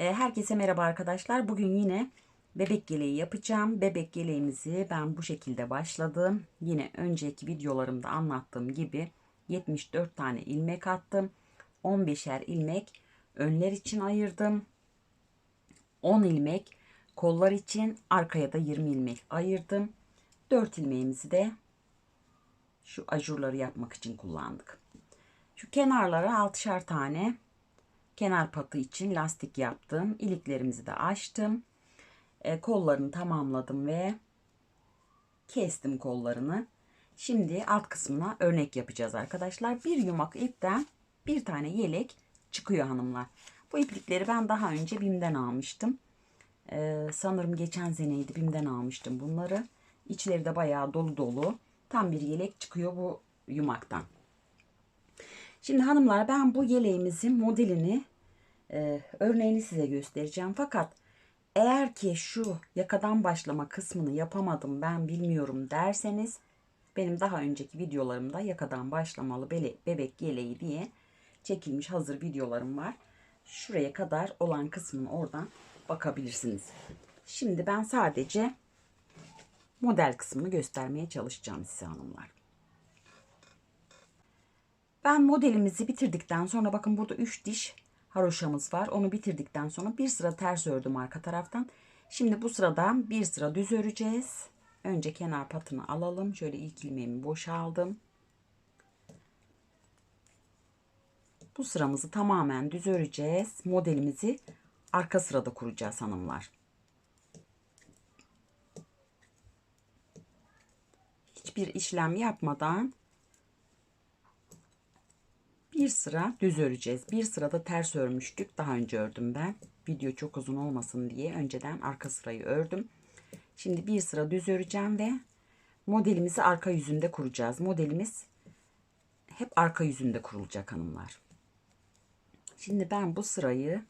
E, Herkese merhaba arkadaşlar. Bugün yine bebek yeleği yapacağım. Bebek yeleğimizi ben bu şekilde başladım. Yine önceki videolarımda anlattığım gibi 74 tane ilmek attım. 15'er ilmek önler için ayırdım. 10 ilmek kollar için arkaya da 20 ilmek ayırdım. 4 ilmeğimizi de şu ajurları yapmak için kullandık. Şu kenarlara 6'şar tane kenar patı için lastik yaptım. İliklerimizi de açtım. E, kollarını tamamladım ve kestim kollarını. Şimdi alt kısmına örnek yapacağız arkadaşlar. Bir yumak ipten bir tane yelek çıkıyor hanımlar. Bu iplikleri ben daha önce BİM'den almıştım. Ee, sanırım geçen seneydi BİM'den almıştım bunları. İçleri de bayağı dolu dolu. Tam bir yelek çıkıyor bu yumaktan. Şimdi hanımlar ben bu yeleğimizin modelini e, örneğini size göstereceğim. Fakat eğer ki şu yakadan başlama kısmını yapamadım ben bilmiyorum derseniz benim daha önceki videolarımda yakadan başlamalı bele, bebek yeleği diye çekilmiş hazır videolarım var. Şuraya kadar olan kısmını oradan bakabilirsiniz. Şimdi ben sadece model kısmını göstermeye çalışacağım size hanımlar. Ben modelimizi bitirdikten sonra bakın burada 3 diş haroşamız var. Onu bitirdikten sonra bir sıra ters ördüm arka taraftan. Şimdi bu sırada bir sıra düz öreceğiz. Önce kenar patını alalım. Şöyle ilk ilmeğimi boşaldım. Bu sıramızı tamamen düz öreceğiz. Modelimizi arka sırada kuracağız hanımlar. Hiçbir işlem yapmadan bir sıra düz öreceğiz. Bir sırada ters örmüştük. Daha önce ördüm ben. Video çok uzun olmasın diye önceden arka sırayı ördüm. Şimdi bir sıra düz öreceğim ve modelimizi arka yüzünde kuracağız. Modelimiz hep arka yüzünde kurulacak hanımlar. Şimdi ben bu sırayı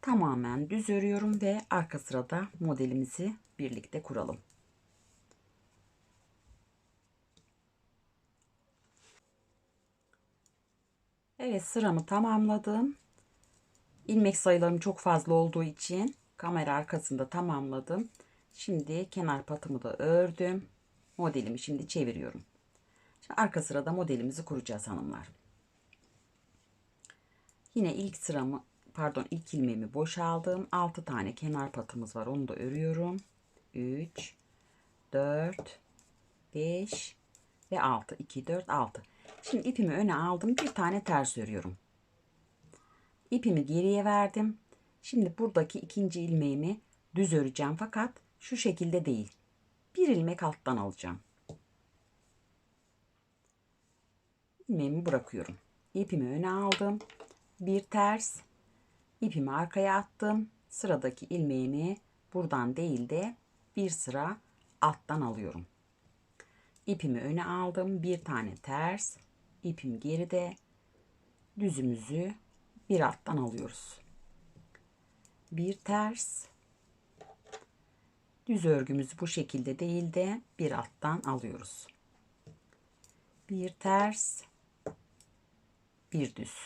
tamamen düz örüyorum ve arka sırada modelimizi birlikte kuralım. Evet sıramı tamamladım. İlmek sayılarım çok fazla olduğu için kamera arkasında tamamladım. Şimdi kenar patımı da ördüm. Modelimi şimdi çeviriyorum. Şimdi arka sırada modelimizi kuracağız hanımlar. Yine ilk sıramı pardon ilk ilmeğimi boşaldım. 6 tane kenar patımız var. Onu da örüyorum. 3 4 5 ve 6 2 4 6 Şimdi ipimi öne aldım. Bir tane ters örüyorum. İpimi geriye verdim. Şimdi buradaki ikinci ilmeğimi düz öreceğim fakat şu şekilde değil. Bir ilmek alttan alacağım. İlmeğimi bırakıyorum. İpimi öne aldım. Bir ters. ipimi arkaya attım. Sıradaki ilmeğimi buradan değil de bir sıra alttan alıyorum. İpimi öne aldım. Bir tane ters ipim geride düzümüzü bir alttan alıyoruz. Bir ters düz örgümüzü bu şekilde değil de bir alttan alıyoruz. Bir ters bir düz.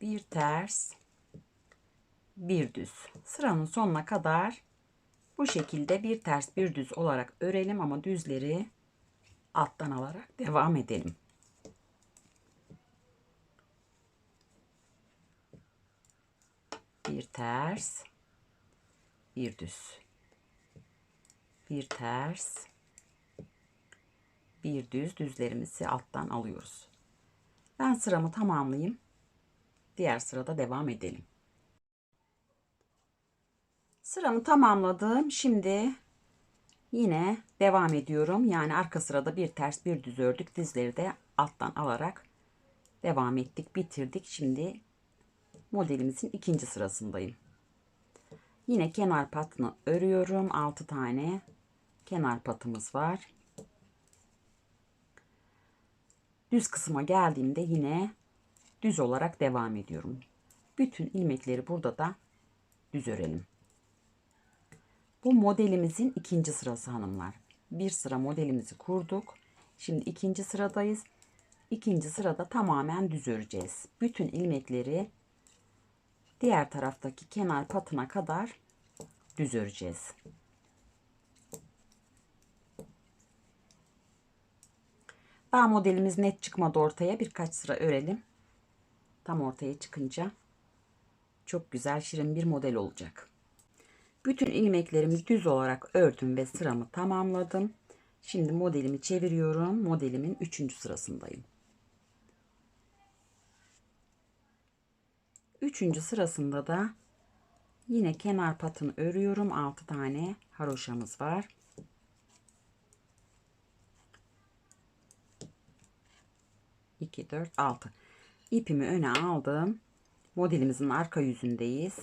Bir ters bir düz. Sıranın sonuna kadar bu şekilde bir ters bir düz olarak örelim ama düzleri alttan alarak devam edelim. Bir ters, bir düz. Bir ters, bir düz düzlerimizi alttan alıyoruz. Ben sıramı tamamlayayım. Diğer sırada devam edelim. Sıramı tamamladım. Şimdi Yine devam ediyorum. Yani arka sırada bir ters bir düz ördük. Dizleri de alttan alarak devam ettik. Bitirdik. Şimdi modelimizin ikinci sırasındayım. Yine kenar patını örüyorum. 6 tane kenar patımız var. Düz kısma geldiğimde yine düz olarak devam ediyorum. Bütün ilmekleri burada da düz örelim. Bu modelimizin ikinci sırası hanımlar. Bir sıra modelimizi kurduk. Şimdi ikinci sıradayız. İkinci sırada tamamen düz öreceğiz. Bütün ilmekleri diğer taraftaki kenar patına kadar düz öreceğiz. Daha modelimiz net çıkmadı ortaya. Birkaç sıra örelim. Tam ortaya çıkınca çok güzel şirin bir model olacak. Bütün ilmeklerimi düz olarak ördüm ve sıramı tamamladım. Şimdi modelimi çeviriyorum. Modelimin 3. sırasındayım. 3. sırasında da yine kenar patını örüyorum. 6 tane haroşamız var. İki, dört, altı. İpimi öne aldım. Modelimizin arka yüzündeyiz.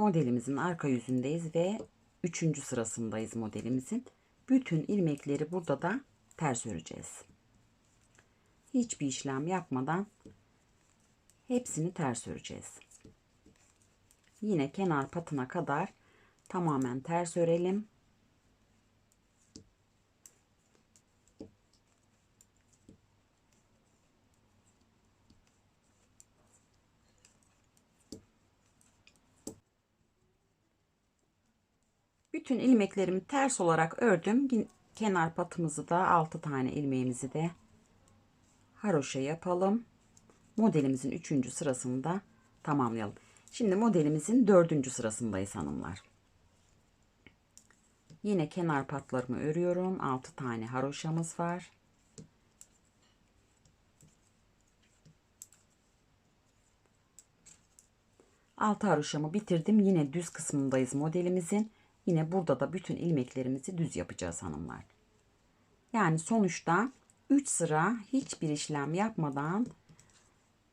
Modelimizin arka yüzündeyiz ve üçüncü sırasındayız modelimizin. Bütün ilmekleri burada da ters öreceğiz. Hiçbir işlem yapmadan hepsini ters öreceğiz. Yine kenar patına kadar tamamen ters örelim. Bütün ilmeklerimi ters olarak ördüm. Kenar patımızı da 6 tane ilmeğimizi de haroşa yapalım. Modelimizin 3. sırasını da tamamlayalım. Şimdi modelimizin 4. sırasındayız hanımlar. Yine kenar patlarımı örüyorum. 6 tane haroşamız var. Altı haroşamı bitirdim. Yine düz kısmındayız modelimizin. Yine burada da bütün ilmeklerimizi düz yapacağız hanımlar. Yani sonuçta 3 sıra hiçbir işlem yapmadan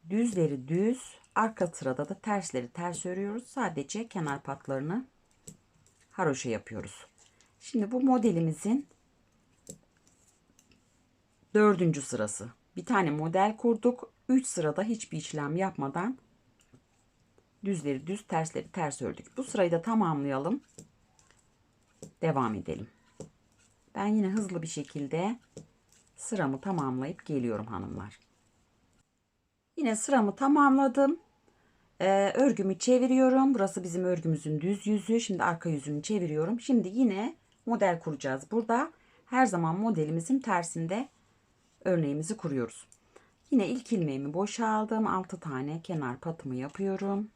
düzleri düz, arka sırada da tersleri ters örüyoruz. Sadece kenar patlarını haroşa yapıyoruz. Şimdi bu modelimizin dördüncü sırası. Bir tane model kurduk. 3 sırada hiçbir işlem yapmadan düzleri düz, tersleri ters ördük. Bu sırayı da tamamlayalım devam edelim. Ben yine hızlı bir şekilde sıramı tamamlayıp geliyorum hanımlar. Yine sıramı tamamladım. Ee, örgümü çeviriyorum. Burası bizim örgümüzün düz yüzü. Şimdi arka yüzünü çeviriyorum. Şimdi yine model kuracağız. Burada her zaman modelimizin tersinde örneğimizi kuruyoruz. Yine ilk ilmeğimi boşaldım. 6 tane kenar patımı yapıyorum.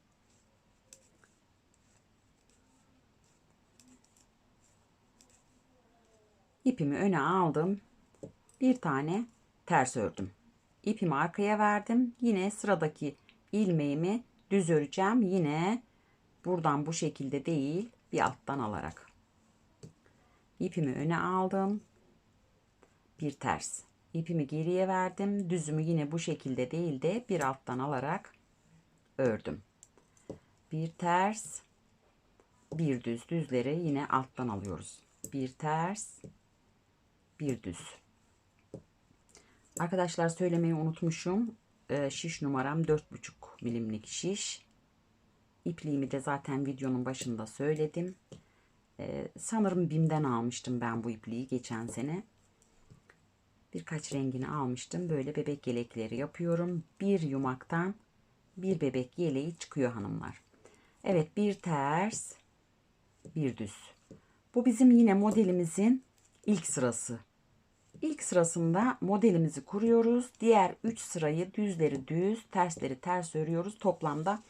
İpimi öne aldım. Bir tane ters ördüm. İpimi arkaya verdim. Yine sıradaki ilmeğimi düz öreceğim. Yine buradan bu şekilde değil bir alttan alarak. İpimi öne aldım. Bir ters. İpimi geriye verdim. Düzümü yine bu şekilde değil de bir alttan alarak ördüm. Bir ters, bir düz. Düzleri yine alttan alıyoruz. Bir ters, bir düz. Arkadaşlar söylemeyi unutmuşum. Ee, şiş numaram 4,5 milimlik şiş. İpliğimi de zaten videonun başında söyledim. Ee, sanırım BİM'den almıştım ben bu ipliği geçen sene. Birkaç rengini almıştım. Böyle bebek yelekleri yapıyorum. Bir yumaktan bir bebek yeleği çıkıyor hanımlar. Evet bir ters bir düz. Bu bizim yine modelimizin ilk sırası. İlk sırasında modelimizi kuruyoruz. Diğer 3 sırayı düzleri düz, tersleri ters örüyoruz. Toplamda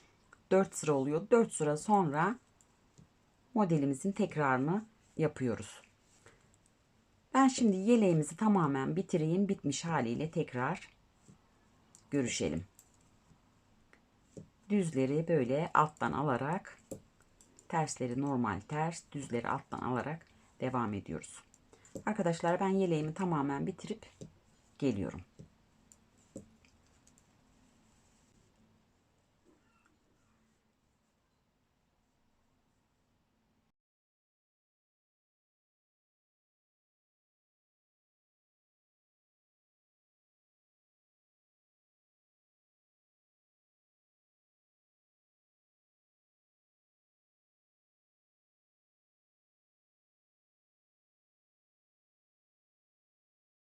4 sıra oluyor. 4 sıra sonra modelimizin tekrarını yapıyoruz. Ben şimdi yeleğimizi tamamen bitireyim. Bitmiş haliyle tekrar görüşelim. Düzleri böyle alttan alarak tersleri normal ters, düzleri alttan alarak devam ediyoruz. Arkadaşlar ben yeleğimi tamamen bitirip geliyorum.